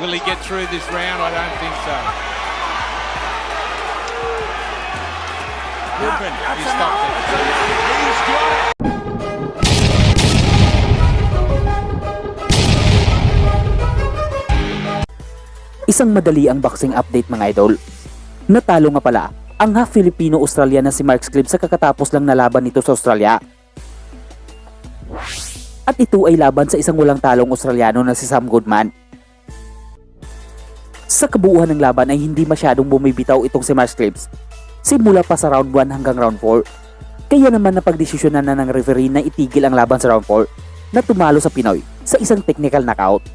Will he get through this round? I don't think so. Goodman, he stopped it. He's got it. Isang madali ang boxing update mga idol. Natalo nga pala ang half Filipino-Australian na si Mark Clip sa kakatapos lang na laban nito sa Australia. At ito ay laban sa isang walang talong Australiano na si Sam Goodman. Sa kabuuan ng laban ay hindi masyadong bumibitaw itong si Mark Clips. Simula pa sa round 1 hanggang round 4. Kaya naman napagdesisyonan na ng referee na itigil ang laban sa round 4 na tumalo sa Pinoy sa isang technical knockout.